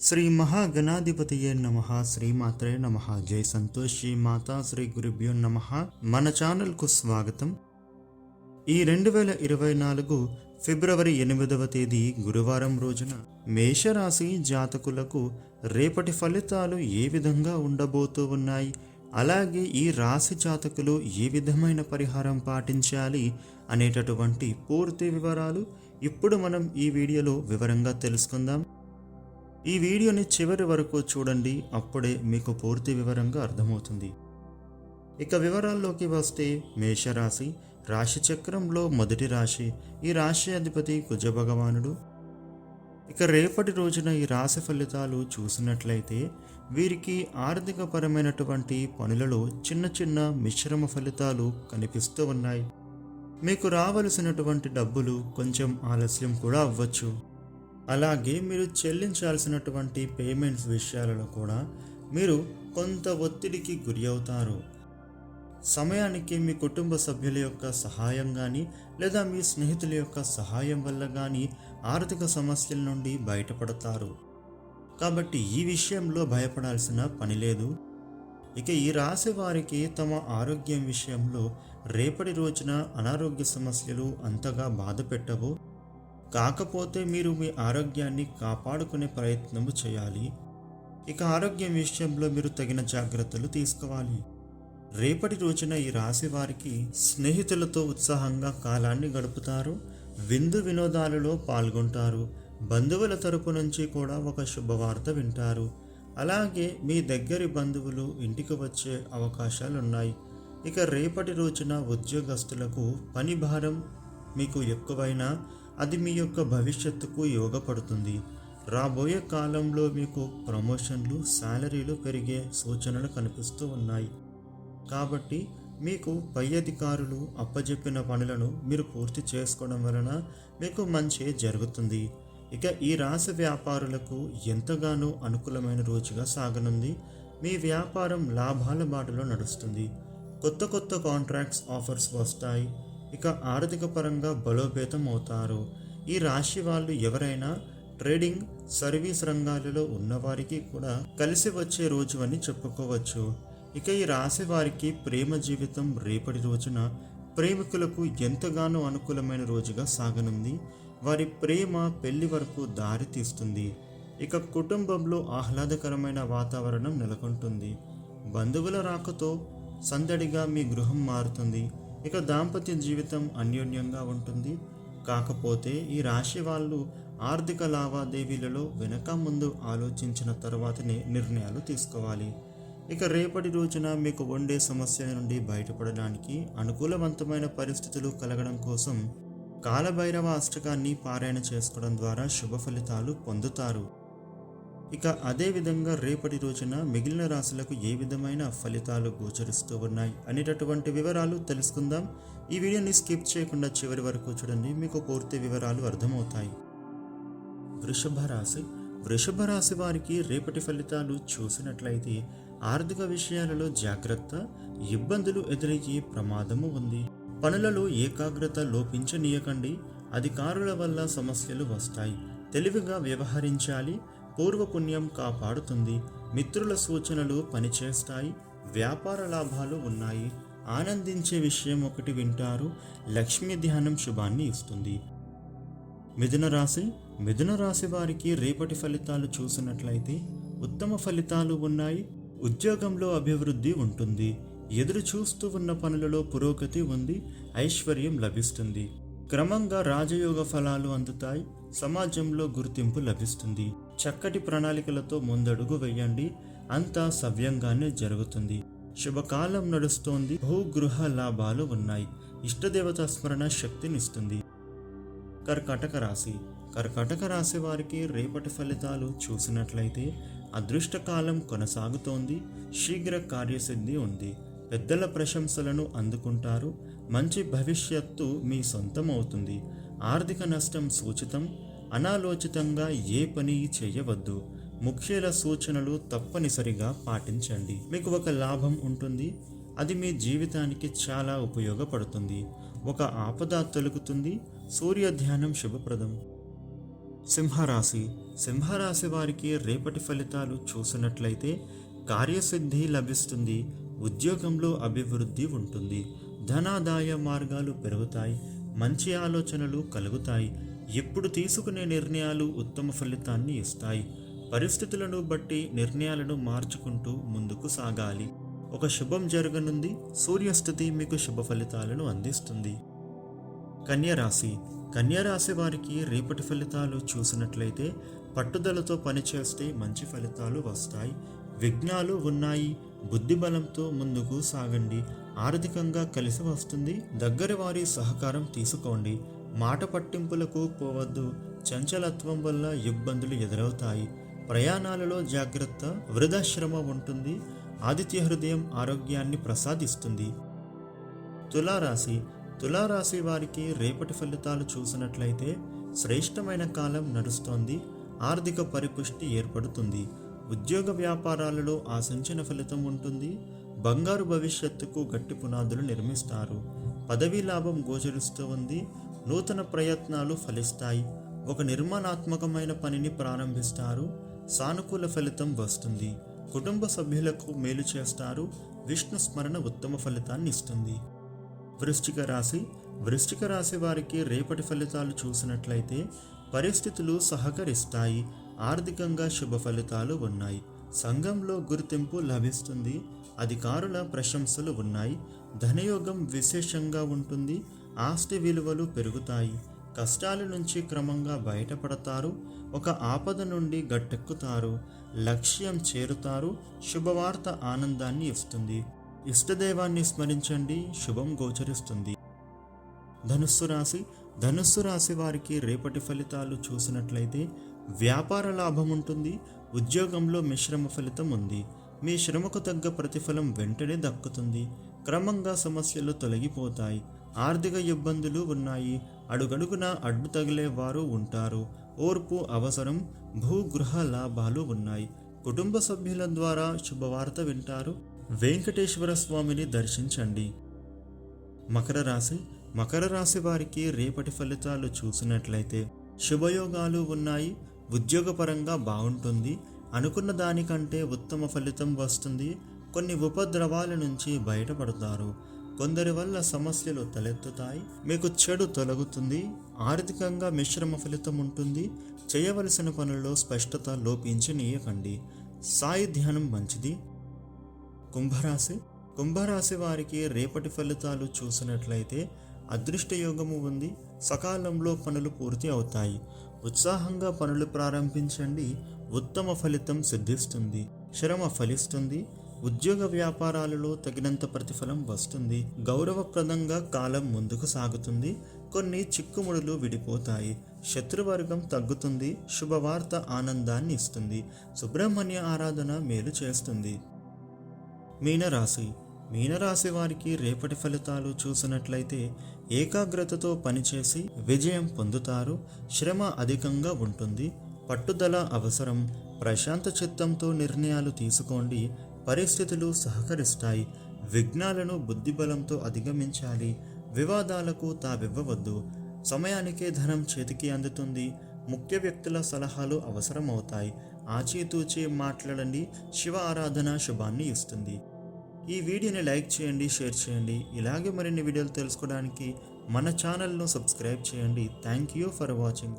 శ్రీ మహాగణాధిపతియే నమ శ్రీమాత్రే నమ. జై సంతోషి మాతా శ్రీ గురుభ్యో నమ. మన ఛానల్కు స్వాగతం. ఈ రెండు వేల ఇరవై నాలుగు ఫిబ్రవరి ఎనిమిదవ తేదీ గురువారం రోజున మేషరాశి జాతకులకు రేపటి ఫలితాలు ఏ విధంగా ఉండబోతూ ఉన్నాయి? అలాగే ఈ రాశి జాతకులు ఏ విధమైన పరిహారం పాటించాలి అనేటటువంటి పూర్తి వివరాలు ఇప్పుడు మనం ఈ వీడియోలో వివరంగా తెలుసుకుందాం. ఈ వీడియోని చివరి వరకు చూడండి అప్పుడే మీకు పూర్తి వివరంగా అర్థమవుతుంది. ఇక వివరాల్లోకి వస్తే మేషరాశి రాశి చక్రంలో మొదటి రాశి ఈ రాశి అధిపతి కుజ భగవానుడు ఇక రేపటి రోజున ఈ రాశి ఫలితాలు చూసినట్లయితే వీరికి ఆర్థికపరమైనటువంటి పనులలో చిన్న చిన్న మిశ్రమ ఫలితాలు కనిపిస్తూ ఉన్నాయి. మీకు రావలసినటువంటి డబ్బులు కొంచెం ఆలస్యం కూడా అవ్వచ్చు. అలాగే మీరు చెల్లించాల్సినటువంటి పేమెంట్స్ విషయాలలో కూడా మీరు కొంత ఒత్తిడికి గురి అవుతారు. సమయానికి మీ కుటుంబ సభ్యుల యొక్క సహాయం కానీ లేదా మీ స్నేహితుల యొక్క సహాయం వల్ల కానీ ఆర్థిక సమస్యల నుండి బయటపడతారు. కాబట్టి ఈ విషయంలో భయపడాల్సిన పని లేదు. ఇక ఈ రాశి వారికి తమ ఆరోగ్యం విషయంలో రేపటి రోజున అనారోగ్య సమస్యలు అంతగా బాధ పెట్టవు. కాకపోతే మీరు మీ ఆరోగ్యాన్ని కాపాడుకునే ప్రయత్నము చేయాలి. ఇక ఆరోగ్యం విషయంలో మీరు తగిన జాగ్రత్తలు తీసుకోవాలి. రేపటి రోజున ఈ రాశి వారికి స్నేహితులతో ఉత్సాహంగా కాలాన్ని గడుపుతారు. విందు వినోదాలలో పాల్గొంటారు. బంధువుల తరపు నుంచి కూడా ఒక శుభవార్త వింటారు. అలాగే మీ దగ్గరి బంధువులు ఇంటికి వచ్చే అవకాశాలు ఉన్నాయి. ఇక రేపటి రోజున ఉద్యోగస్తులకు పని భారం మీకు ఎక్కువైనా అది మీ యొక్క భవిష్యత్తుకు యోగపడుతుంది. రాబోయే కాలంలో మీకు ప్రమోషన్లు శాలరీలు పెరిగే సూచనలు కనిపిస్తూ ఉన్నాయి. కాబట్టి మీకు పై అధికారులు అప్పజెప్పిన పనులను మీరు పూర్తి చేసుకోవడం వలన మీకు మంచి జరుగుతుంది. ఇక ఈ రాశి వ్యాపారులకు ఎంతగానో అనుకూలమైన రోజుగా సాగనుంది. మీ వ్యాపారం లాభాల బాటలో నడుస్తుంది. కొత్త కొత్త కాంట్రాక్ట్స్ ఆఫర్స్ వస్తాయి. ఇక ఆర్థిక పరంగా బలోపేతం అవుతారు. ఈ రాశి వాళ్ళు ఎవరైనా ట్రేడింగ్ సర్వీస్ రంగాలలో ఉన్నవారికి కూడా కలిసి వచ్చే రోజు అని చెప్పుకోవచ్చు. ఇక ఈ రాశి వారికి ప్రేమ జీవితం రేపటి రోజున ప్రేమికులకు ఎంతగానో అనుకూలమైన రోజుగా సాగనుంది. వారి ప్రేమ పెళ్ళి వరకు దారి తీస్తుంది. ఇక కుటుంబంలో ఆహ్లాదకరమైన వాతావరణం నెలకొంటుంది. బంధువుల రాకతో సందడిగా మీ గృహం మారుతుంది. ఇక దాంపత్య జీవితం అన్యోన్యంగా ఉంటుంది. కాకపోతే ఈ రాశి వాళ్ళు ఆర్థిక లావాదేవీలలో వెనక ముందు ఆలోచించిన తర్వాతనే నిర్ణయాలు తీసుకోవాలి. ఇక రేపటి రోజున మీకు వండే సమస్య నుండి బయటపడడానికి అనుకూలవంతమైన పరిస్థితులు కలగడం కోసం కాలభైరవ అష్టకాన్ని పారాయణ చేసుకోవడం ద్వారా శుభ ఫలితాలు పొందుతారు. ఇక అదే విధంగా రేపటి రోజున మిగిలిన రాశులకు ఏ విధమైన ఫలితాలు గోచరిస్తూ ఉన్నాయి అనేటటువంటి వివరాలు తెలుసుకుందాం. ఈ వీడియోని స్కిప్ చేయకుండా చివరి వరకు చూడండి మీకు పూర్తి వివరాలు అర్థమవుతాయి. వృషభ రాశి. వృషభ రాశి వారికి రేపటి ఫలితాలు చూసినట్లయితే ఆర్థిక విషయాలలో జాగ్రత్త ఇబ్బందులు ఎదురయ్యే ప్రమాదము ఉంది. పనులలో ఏకాగ్రత లోపించనీయకండి. అధికారుల వల్ల సమస్యలు వస్తాయి. తెలివిగా వ్యవహరించాలి. పూర్వపుణ్యం కాపాడుతుంది. మిత్రుల సూచనలు పనిచేస్తాయి. వ్యాపార లాభాలు ఉన్నాయి. ఆనందించే విషయం ఒకటి వింటారు. లక్ష్మీ ధ్యానం శుభాన్ని ఇస్తుంది. మిథున రాశి. మిథున రాశి వారికి రేపటి ఫలితాలు చూసినట్లయితే ఉత్తమ ఫలితాలు ఉన్నాయి. ఉద్యోగంలో అభివృద్ధి ఉంటుంది. ఎదురు చూస్తూ ఉన్న పనులలో పురోగతి ఉంది. ఐశ్వర్యం లభిస్తుంది. క్రమంగా రాజయోగ ఫలాలు అందుతాయి. సమాజంలో గుర్తింపు లభిస్తుంది. చక్కటి ప్రణాళికలతో ముందడుగు వేయండి. అంతా సవ్యంగానే జరుగుతుంది. శుభకాలం నడుస్తోంది. భూగృహ లాభాలు ఉన్నాయి. ఇష్టదేవత స్మరణ శక్తినిస్తుంది. కర్కాటక రాశి. కర్కాటక రాశి వారికి రేపటి ఫలితాలు చూసినట్లయితే అదృష్టకాలం కొనసాగుతోంది. శీఘ్ర కార్యసిద్ధి ఉంది. పెద్దల ప్రశంసలను అందుకుంటారు. మంచి భవిష్యత్తు మీ సొంతం అవుతుంది ఆర్థిక నష్టం సూచితం. అనాలోచితంగా ఏ పని చేయవద్దు. ముఖ్యుల సూచనలు తప్పనిసరిగా పాటించండి. మీకు ఒక లాభం ఉంటుంది. అది మీ జీవితానికి చాలా ఉపయోగపడుతుంది. ఒక ఆపద తొలుగుతుంది. సూర్యధ్యానం శుభప్రదం. సింహరాశి. సింహరాశి వారికి రేపటి ఫలితాలు చూసినట్లయితే కార్యసిద్ధి లభిస్తుంది. ఉద్యోగంలో అభివృద్ధి ఉంటుంది. ధనాదాయ మార్గాలు పెరుగుతాయి. మంచి ఆలోచనలు కలుగుతాయి. ఎప్పుడు తీసుకునే నిర్ణయాలు ఉత్తమ ఫలితాన్ని ఇస్తాయి. పరిస్థితులను బట్టి నిర్ణయాలను మార్చుకుంటూ ముందుకు సాగాలి. ఒక శుభం జరగనుంది సూర్యస్థితి మీకు శుభ ఫలితాలను అందిస్తుంది. కన్యరాశి కన్యరాశి వారికి రేపటి ఫలితాలు చూసినట్లయితే పట్టుదలతో పనిచేస్తే మంచి ఫలితాలు వస్తాయి. విఘ్నాలు ఉన్నాయి బుద్ధి బలంతో ముందుకు సాగండి. ఆర్థికంగా కలిసి వస్తుంది దగ్గర వారి సహకారం తీసుకోండి. మాట పట్టింపులకు పోవద్దు. చంచలత్వం వల్ల ఇబ్బందులు ఎదురవుతాయి. ప్రయాణాలలో జాగ్రత్త వృధాశ్రమ ఉంటుంది. ఆదిత్య హృదయం ఆరోగ్యాన్ని ప్రసాదిస్తుంది. తులారాశి. తులారాశి వారికి రేపటి ఫలితాలు చూసినట్లయితే శ్రేష్టమైన కాలం నడుస్తోంది. ఆర్థిక పరిపుష్టి ఏర్పడుతుంది. ఉద్యోగ వ్యాపారాలలో ఆశించిన ఫలితం ఉంటుంది. బంగారు భవిష్యత్తుకు గట్టి పునాదులు నిర్మిస్తారు. పదవీ లాభం గోచరిస్తూ ఉంది. నూతన ప్రయత్నాలు ఫలిస్తాయి. ఒక నిర్మాణాత్మకమైన పనిని ప్రారంభిస్తారు. సానుకూల ఫలితం వస్తుంది. కుటుంబ సభ్యులకు మేలు చేస్తారు. విష్ణు స్మరణ ఉత్తమ ఫలితాన్ని ఇస్తుంది. వృశ్చిక రాశి. వృశ్చిక రాశి వారికి రేపటి ఫలితాలు చూసినట్లయితే పరిస్థితులు సహకరిస్తాయి. ఆర్థికంగా శుభ ఫలితాలు ఉన్నాయి. సంఘంలో గుర్తింపు లభిస్తుంది. అధికారుల ప్రశంసలు ఉన్నాయి. ధనయోగం విశేషంగా ఉంటుంది. ఆస్తి విలువలు పెరుగుతాయి. కష్టాల నుంచి క్రమంగా బయటపడతారు. ఒక ఆపద నుండి గట్టెక్కుతారు. లక్ష్యం చేరుతారు. శుభవార్త ఆనందాన్ని ఇస్తుంది. ఇష్టదైవాన్ని స్మరించండి. శుభం గోచరిస్తుంది. ధనుస్సు రాశి. ధనుస్సు రాశి వారికి రేపటి ఫలితాలు చూసినట్లయితే వ్యాపార లాభం ఉంటుంది. ఉద్యోగంలో మిశ్రమ ఫలితం ఉంది. మీ శ్రమకు తగ్గ ప్రతిఫలం వెంటనే దక్కుతుంది. క్రమంగా సమస్యలు తొలగిపోతాయి. ఆర్థిక ఇబ్బందులు ఉన్నాయి. అడుగడుగున అడ్డు తగిలే వారు ఉంటారు. ఓర్పు అవసరం భూగృహ లాభాలు ఉన్నాయి. కుటుంబ సభ్యుల ద్వారా శుభవార్త వింటారు. వెంకటేశ్వర స్వామిని దర్శించండి. మకర రాశి మకర రాశి వారికి రేపటి ఫలితాలు చూసినట్లయితే శుభయోగాలు ఉన్నాయి. ఉద్యోగపరంగా బాగుంటుంది. అనుకున్న దానికంటే ఉత్తమ ఫలితం వస్తుంది. కొన్ని ఉపద్రవాల నుంచి బయటపడతారు. కొందరి వల్ల సమస్యలు తలెత్తుతాయి. మీకు చెడు తొలగుతుంది. ఆర్థికంగా మిశ్రమ ఫలితం ఉంటుంది. చేయవలసిన పనుల్లో స్పష్టత లోపించనీయకండి. సాయి ధ్యానం మంచిది. కుంభరాశి. కుంభరాశి వారికి రేపటి ఫలితాలు చూసినట్లయితే అదృష్టయోగము ఉంది. సకాలంలో పనులు పూర్తి అవుతాయి. ఉత్సాహంగా పనులు ప్రారంభించండి. ఉత్తమ ఫలితం సిద్ధిస్తుంది. శ్రమ ఫలిస్తుంది. ఉద్యోగ వ్యాపారాలలో తగినంత ప్రతిఫలం వస్తుంది. గౌరవప్రదంగా కాలం ముందుకు సాగుతుంది. కొన్ని చిక్కుముడులు విడిపోతాయి. శత్రువర్గం తగ్గుతుంది. శుభవార్త ఆనందాన్ని ఇస్తుంది. సుబ్రహ్మణ్య ఆరాధన మేలు చేస్తుంది. మీనరాశి. మీనరాశి వారికి రేపటి ఫలితాలు చూసినట్లయితే ఏకాగ్రతతో పనిచేసి విజయం పొందుతారు. శ్రమ అధికంగా ఉంటుంది. పట్టుదల అవసరం. ప్రశాంత చిత్తంతో నిర్ణయాలు తీసుకోండి. పరిస్థితులు సహకరిస్తాయి. విఘ్నాలను బుద్ధిబలంతో అధిగమించాలి. వివాదాలకు తావివ్వవద్దు. సమయానికే ధనం చేతికి అందుతుంది. ముఖ్య వ్యక్తుల సలహాలు అవసరమవుతాయి. ఆచితూచి మాట్లాడండి. శివ ఆరాధన శుభాన్ని ఇస్తుంది. ఈ వీడియోని లైక్ చేయండి షేర్ చేయండి. ఇలాగే మరిన్ని వీడియోలు తెలుసుకోవడానికి మన ఛానల్ను సబ్స్క్రైబ్ చేయండి. Thank you for watching.